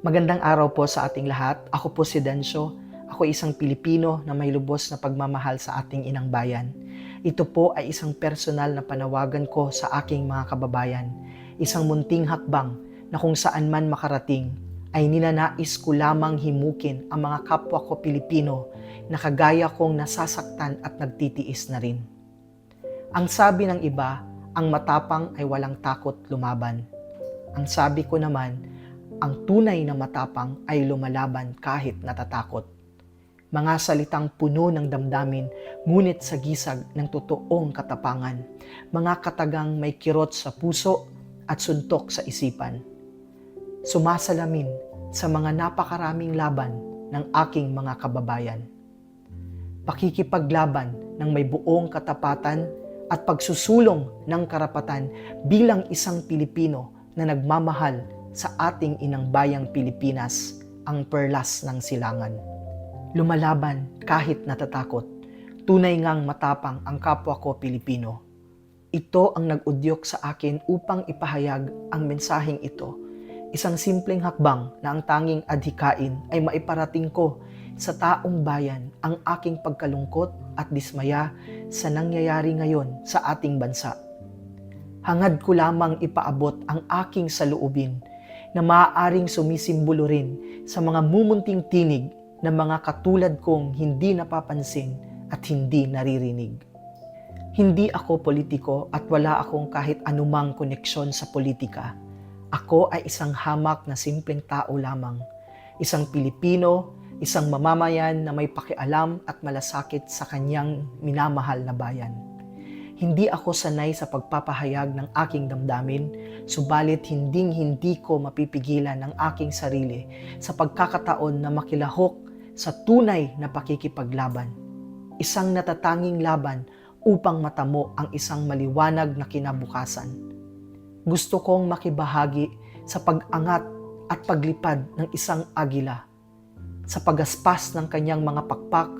Magandang araw po sa ating lahat. Ako po si Densyo. Ako isang Pilipino na may lubos na pagmamahal sa ating inang bayan. Ito po ay isang personal na panawagan ko sa aking mga kababayan. Isang munting hakbang na kung saan man makarating ay ninanais ko lamang himukin ang mga kapwa ko Pilipino na kagaya kong nasasaktan at nagtitiis na rin. Ang sabi ng iba, ang matapang ay walang takot lumaban. Ang sabi ko naman, ang tunay na matapang ay lumalaban kahit natatakot. Mga salitang puno ng damdamin, ngunit sa gisag ng totoong katapangan. Mga katagang may kirot sa puso at suntok sa isipan. Sumasalamin sa mga napakaraming laban ng aking mga kababayan. Pakikipaglaban ng may buong katapatan at pagsusulong ng karapatan bilang isang Pilipino na nagmamahal sa ating inang bayang Pilipinas, ang perlas ng silangan. Lumalaban kahit natatakot, tunay ngang matapang ang kapwa ko Pilipino. Ito ang nag-udyok sa akin upang ipahayag ang mensaheng ito. Isang simpleng hakbang na ang tanging adhikain ay maiparating ko sa taong bayan ang aking pagkalungkot at dismaya sa nangyayari ngayon sa ating bansa. Hangad ko lamang ipaabot ang aking saluubin na maaaring sumisimbolo rin sa mga mumunting tinig ng mga katulad kong hindi napapansin at hindi naririnig. Hindi ako politiko at wala akong kahit anumang koneksyon sa politika. Ako ay isang hamak na simpleng tao lamang. Isang Pilipino, isang mamamayan na may pakialam at malasakit sa kanyang minamahal na bayan. Hindi ako sanay sa pagpapahayag ng aking damdamin, subalit hinding-hindi ko mapipigilan ang aking sarili sa pagkakataon na makilahok sa tunay na pakikipaglaban. Isang natatanging laban upang matamo ang isang maliwanag na kinabukasan. Gusto kong makibahagi sa pag-angat at paglipad ng isang agila sa pagaspas ng kanyang mga pakpak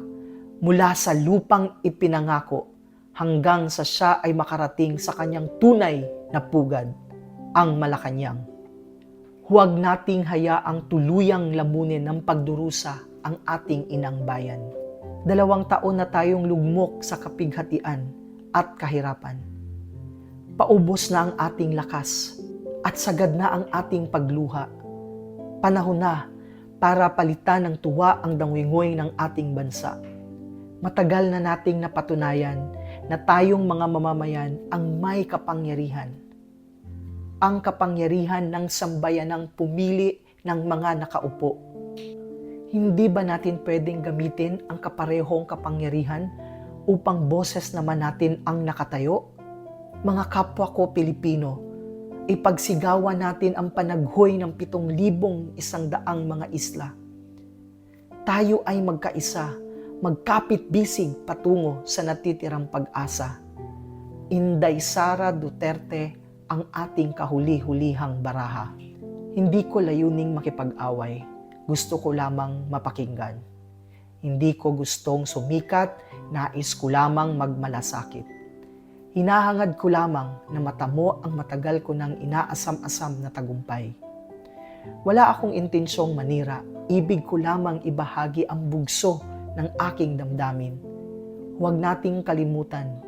mula sa lupang ipinangako hanggang sa siya ay makarating sa kanyang tunay na pugad, ang Malacanang. Huwag nating hayaang tuluyang lamunin ng pagdurusa ang ating inang bayan. Dalawang taon na tayong lugmok sa kapighatian at kahirapan. Paubos na ang ating lakas at sagad na ang ating pagluha. Panahon na para palitan ng tuwa ang dangwingoy ng ating bansa. Matagal na nating napatunayan na tayong mga mamamayan ang may kapangyarihan. Ang kapangyarihan ng sambayanang pumili ng mga nakaupo. Hindi ba natin pwedeng gamitin ang kaparehong kapangyarihan upang boses naman natin ang nakatayo? Mga kapwa ko Pilipino, ipagsigawan natin ang panaghoy ng pitong libong isang daang mga isla. Tayo ay magkaisa, magkapit-bisig patungo sa natitirang pag-asa. Inday Sara Duterte ang ating kahuli-hulihang baraha. Hindi ko layuning makipag-away. Gusto ko lamang mapakinggan. Hindi ko gustong sumikat, nais ko lamang magmalasakit. Hinahangad ko lamang na matamo ang matagal ko nang inaasam-asam na tagumpay. Wala akong intensyong manira, ibig ko lamang ibahagi ang bugso ng aking damdamin. Huwag nating kalimutan,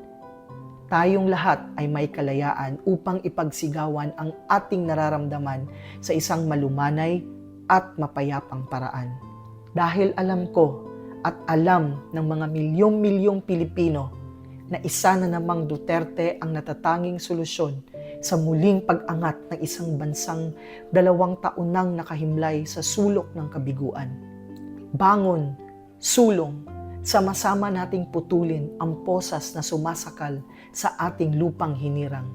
tayong lahat ay may kalayaan upang ipagsigawan ang ating nararamdaman sa isang malumanay at mapayapang paraan. Dahil alam ko at alam ng mga milyong-milyong Pilipino na isa na namang Duterte ang natatanging solusyon sa muling pag-angat ng isang bansang dalawang taon nang nakahimlay sa sulok ng kabiguan. Bangon, sulong, sama-sama nating putulin ang posas na sumasakal sa ating lupang hinirang.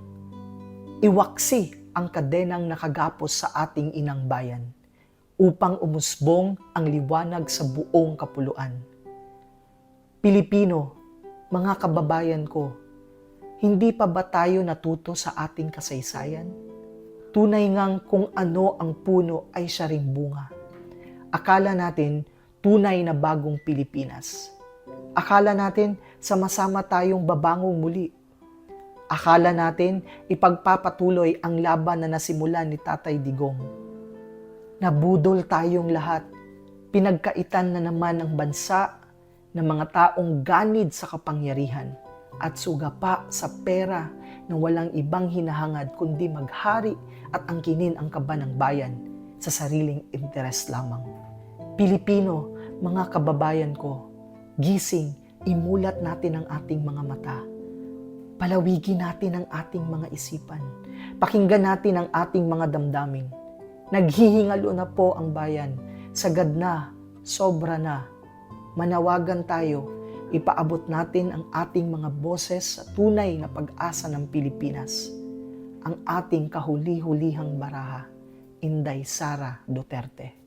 Iwaksi ang kadenang nakagapos sa ating inang bayan upang umusbong ang liwanag sa buong kapuluan. Pilipino, mga kababayan ko, hindi pa ba tayo natuto sa ating kasaysayan? Tunay ngang kung ano ang puno ay siya ring bunga. Akala natin tunay na bagong Pilipinas. Akala natin sama-sama tayong babangong muli. Akala natin ipagpapatuloy ang laban na nasimulan ni Tatay Digong. Nabudol tayong lahat. Pinagkaitan na naman ang bansa ng mga taong ganid sa kapangyarihan at sugapa sa pera na walang ibang hinahangad kundi maghari at angkinin ang kaba ng bayan sa sariling interes lamang. Pilipino, mga kababayan ko, gising, imulat natin ang ating mga mata. Palawigin natin ang ating mga isipan. Pakinggan natin ang ating mga damdamin. Naghihingalo na po ang bayan. Sagad na, sobra na. Manawagan tayo, ipaabot natin ang ating mga boses sa tunay na pag-asa ng Pilipinas. Ang ating kahuli-hulihang baraha, Inday Sara Duterte.